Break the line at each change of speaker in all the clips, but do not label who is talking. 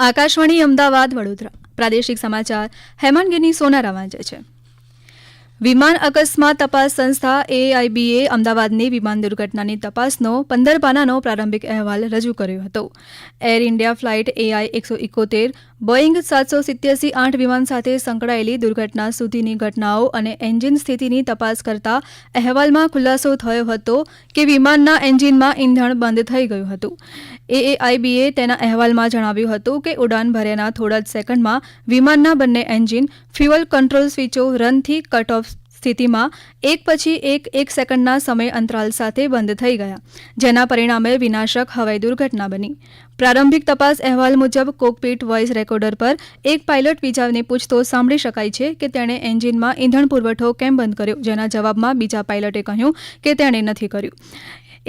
આકાશવાણી અમદાવાદ, વડોદરા. પ્રાદેશિક સમાચાર, હેમંત ગીરની સોનારા વાંચે છે. વિમાન અકસ્માત તપાસ સંસ્થા એઆઈબીએ અમદાવાદની વિમાન દુર્ઘટનાની તપાસનો પંદર પાનાનો પ્રારંભિક અહેવાલ રજૂ કર્યો હતો. એર ઇન્ડિયા ફ્લાઇટ એઆઈ એકસો ઇકોતેર બોઈંગ સાતસો સિત્યાસી આઠ વિમાન સાથે સંકળાયેલી દુર્ઘટના સુધીની ઘટનાઓ અને એન્જિન સ્થિતિની તપાસ કરતા અહેવાલમાં ખુલાસો થયો હતો કે વિમાનના એન્જિનમાં ઇંધણ બંધ થઈ ગયું હતું. એએઆઈબીએ તેના અહેવાલમાં જણાવ્યું હતું કે ઉડાન ભર્યાના થોડા જ સેકન્ડમાં વિમાનના બંને એન્જિન ફ્યુઅલ કંટ્રોલ સ્વિચો રનથી કટ ઓફ સ્થિતિમાં એક પછી એક એક સેકન્ડના સમય અંતરાલ સાથે બંધ થઈ ગયા, જેના પરિણામે વિનાશક હવાઈ દુર્ઘટના બની. પ્રારંભિક તપાસ અહેવાલ મુજબ કોકપીટ વોઇસ રેકોર્ડર પર એક પાયલટ બીજાને પૂછતો સાંભળી શકાય છે કે તેણે એન્જિનમાં ઇંધણ પુરવઠો કેમ બંધ કર્યો, જેના જવાબમાં બીજા પાયલટે કહ્યું કે તેણે નથી કર્યું.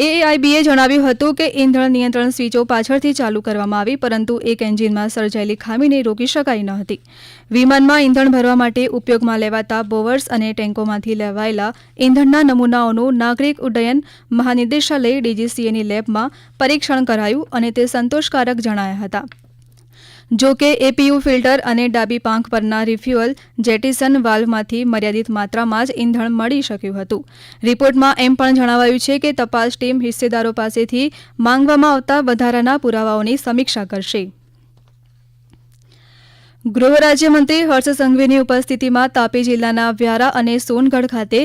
એએઆઈબીએ જણાવ્યું હતું કે ઇંધણ નિયંત્રણ સ્વીચો પાછળથી ચાલુ કરવામાં આવી, પરંતુ એક એન્જિનમાં સર્જાયેલી ખામીને રોકી શકાઈ ન હતી. વિમાનમાં ઇંધણ ભરવા માટે ઉપયોગમાં લેવાતા બોવર્સ અને ટેન્કોમાંથી લેવાયેલા ઇંધણના નમૂનાઓનું નાગરિક ઉડ્ડયન મહાનિદેશાલય ડીજીસીએની લેબમાં પરીક્ષણ કરાયું અને તે સંતોષકારક જણાયા હતા. જો કે એપીયુ ફિલ્ટર અને ડાબી પાંખ પરના રિફ્યુઅલ જેટિસન વાલ્વમાંથી મર્યાદિત માત્રામાં જ ઇંધણ મળી શક્યું હતું. રિપોર્ટમાં એમ પણ જણાવાયું છે કે તપાસ ટીમ હિસ્સેદારો પાસેથી માંગવામાં આવતા વધારાના પુરાવાઓની સમીક્ષા કરશે. ગૃહ રાજ્યમંત્રી હર્ષ સંઘવીની ઉપસ્થિતિમાં તાપી જિલ્લાના વ્યારા અને સોનગઢ ખાતે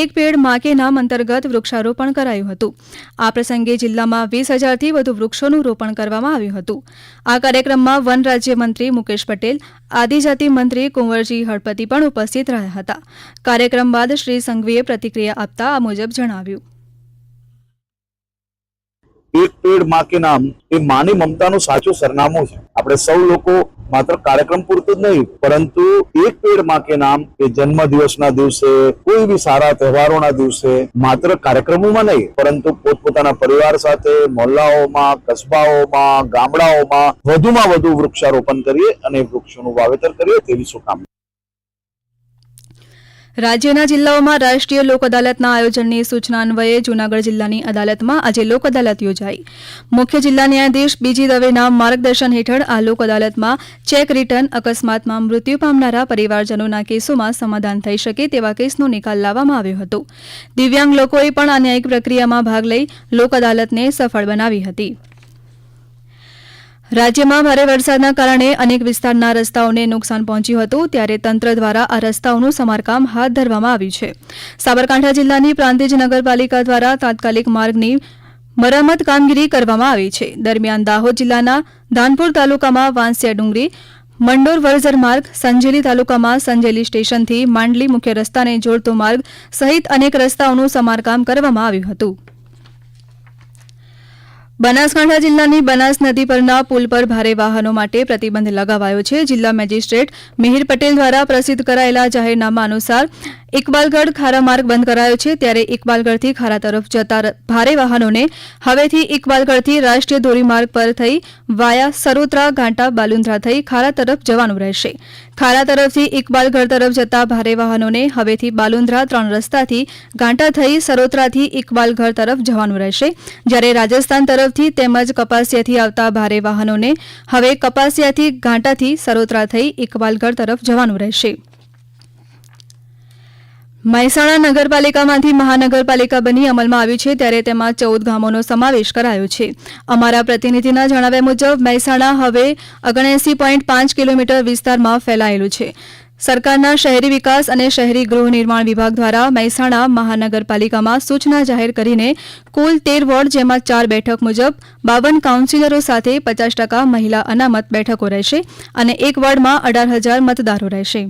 એક પેડ માકે નામ અંતર્ગત વૃક્ષારોપણ કરાયું હતું. આ પ્રસંગે જિલ્લામાં વીસ હજારથી વધુ વૃક્ષોનું રોપણ કરવામાં આવ્યું હતું. આ કાર્યક્રમમાં વન રાજ્યમંત્રી મુકેશ પટેલ, આદિજાતિ મંત્રી કુંવરજી હળપતિ પણ ઉપસ્થિત રહ્યા હતા. કાર્યક્રમ બાદ શ્રી સંઘવીએ પ્રતિક્રિયા આપતા આ મુજબ જણાવ્યું.
એક પેડમાં કે નામ એ માની મમતાનું સાચું સરનામું છે. આપણે સૌ લોકો માત્ર કાર્યક્રમ પૂરતું જ નહીં, પરંતુ એક પેડમાં કે નામ કે જન્મ દિવસના દિવસે, કોઈ બી સારા તહેવારોના દિવસે, માત્ર કાર્યક્રમોમાં નહીં, પરંતુ પોતપોતાના પરિવાર સાથે મોહલ્લાઓમાં કસ્બાઓમાં, ગામડાઓમાં વધુમાં વધુ વૃક્ષારોપણ કરીએ અને વૃક્ષોનું વાવેતર કરીએ તેવી શુભકામના.
રાજ્યના જિલ્લાઓમાં રાષ્ટ્રીય લોક અદાલતના આયોજનની સૂચના અન્વયે જૂનાગઢ જિલ્લાની અદાલતમાં આજે લોક અદાલત યોજાઈ. મુખ્ય જિલ્લા ન્યાયાધીશ બીજી દવેના માર્ગદર્શન હેઠળ આ લોક અદાલતમાં ચેક રિટર્ન, અકસ્માતમાં મૃત્યુ પામનારા પરિવારજનોના કેસોમાં સમાધાન થઈ શકે તેવા કેસનો નિકાલ લાવવામાં આવ્યો હતો. દિવ્યાંગ લોકોએ પણ આ ન્યાયિક પ્રક્રિયામાં ભાગ લઈ લોક અદાલતને સફળ બનાવી હતી. રાજ્યમાં ભારે વરસાદના કારણે અનેક વિસ્તારના રસ્તાઓને નુકસાન પહોંચ્યું હતું, ત્યારે તંત્ર દ્વારા આ રસ્તાઓનું સમારકામ હાથ ધરવામાં આવ્યું છે. સાબરકાંઠા જિલ્લાની પ્રાંતિજ નગરપાલિકા દ્વારા તાત્કાલિક માર્ગની મરામત કામગીરી કરવામાં આવી છે. દરમિયાન દાહોદ જિલ્લાના ધાનપુર તાલુકામાં વાંસિયા ડુંગરી, મંડોર વરઝર માર્ગ, સંજેલી તાલુકામાં સંજેલી સ્ટેશનથી માંડલી મુખ્ય રસ્તાને જોડતો માર્ગ સહિત અનેક રસ્તાઓનું સમારકામ કરવામાં આવ્યું હતું. બનાસકાંઠા જિલ્લાની બનાસ નદી પરના પુલ પર ભારે વાહનો માટે પ્રતિબંધ લગાવાયો છે. જિલ્લા મેજિસ્ટ્રેટ મિહિર પટેલ દ્વારા પ્રસિદ્ધ કરાયેલા જાહેરનામા અનુસાર ઇકબાલગઢ ખારા માર્ગ બંધ કરાયો છે, ત્યારે ઇકબાલગઢથી ખારા તરફ જતા ભારે વાહનોને હવેથી ઇકબાલગઢથી રાષ્ટ્રીય ધોરીમાર્ગ પર થઈ વાયા સરોત્રા ઘાંટા બાલુંદ્રા થઈ ખારા તરફ જવાનું રહેશે. ખારા તરફથી ઇકબાલગઢ તરફ જતા ભારે વાહનોને હવેથી બાલુંદ્રા ત્રણ રસ્તાથી ઘાંટા થઈ સરોત્રાથી ઇકબાલગઢ તરફ જવાનું રહેશે. જ્યારે રાજસ્થાન તરફથી તેમજ કપાસિયાથી આવતા ભારે વાહનોને હવે કપાસિયાથી ઘાંટાથી સરોત્રા થઈ ઇકબાલગઢ તરફ જવાનું રહેશે. મહેસાણા નગરપાલિકામાંથી મહાનગરપાલિકા બની અમલમાં આવ્યું છે ત્યારે તેમાં ચૌદ ગામોનો સમાવેશ કરાયો છે. અમારા પ્રતિનિધિના જણાવ્યા મુજબ મહેસાણા હવે ઓગણએસી પોઈન્ટ પાંચ કિલોમીટર વિસ્તારમાં ફેલાયેલું છે. સરકારના શહેરી વિકાસ અને શહેરી ગૃહ નિર્માણ વિભાગ દ્વારા મહેસાણા મહાનગરપાલિકામાં સૂચના જાહેર કરીને કુલ તેર વોર્ડ જેમાં ચાર બેઠક મુજબ બાવન કાઉન્સિલરો સાથે પચાસ ટકા મહિલા અનામત બેઠકો રહેશે અને એક વોર્ડમાં અઢાર હજાર મતદારો રહેશે.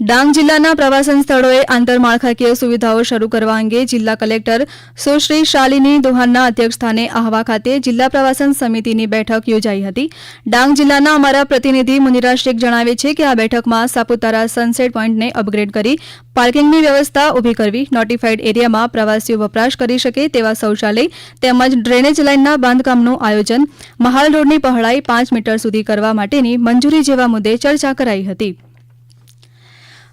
ડાંગ જિલ્લાના પ્રવાસન સ્થળોએ આંતરમાળખાકીય સુવિધાઓ શરૂ કરવા અંગે જિલ્લા કલેક્ટર સુશ્રી શાલિની દોહાનના અધ્યક્ષસ્થાને આહવા ખાતે જિલ્લા પ્રવાસન સમિતિની બેઠક યોજાઈ હતી. ડાંગ જિલ્લાના અમારા પ્રતિનિધિ મુનિરા શેખ જણાવે છે કે આ બેઠકમાં સાપુતારા સનસેટ પોઈન્ટને અપગ્રેડ કરી પાર્કિંગની વ્યવસ્થા ઊભી કરવી, નોટિફાઈડ એરિયામાં પ્રવાસીઓ વપરાશ કરી શકે તેવા શૌચાલય તેમજ ડ્રેનેજ લાઇનના બાંધકામનું આયોજન મહાલ રોડની પહોળાઈ પાંચ મીટર સુધી કરવા માટેની મંજૂરી જેવા મુદ્દે ચર્ચા કરાઈ હતી.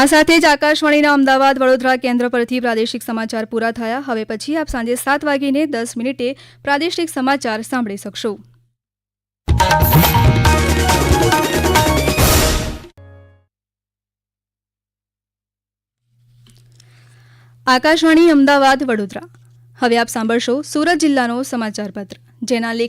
આ સાથે જ આકાશવાણીના અમદાવાદ વડોદરા કેન્દ્ર પરથી પ્રાદેશિક સમાચાર પૂરા થયા. હવે પછી આપ સાંજે સાત વાગીને દસ મિનિટે પ્રાદેશિક સમાચાર સાંભળી શકશો. આકાશવાણી અમદાવાદ વડોદરા. હવે આપ સાંભળશો સુરત જિલ્લાનો સમાચાર પત્ર, જેના લેખ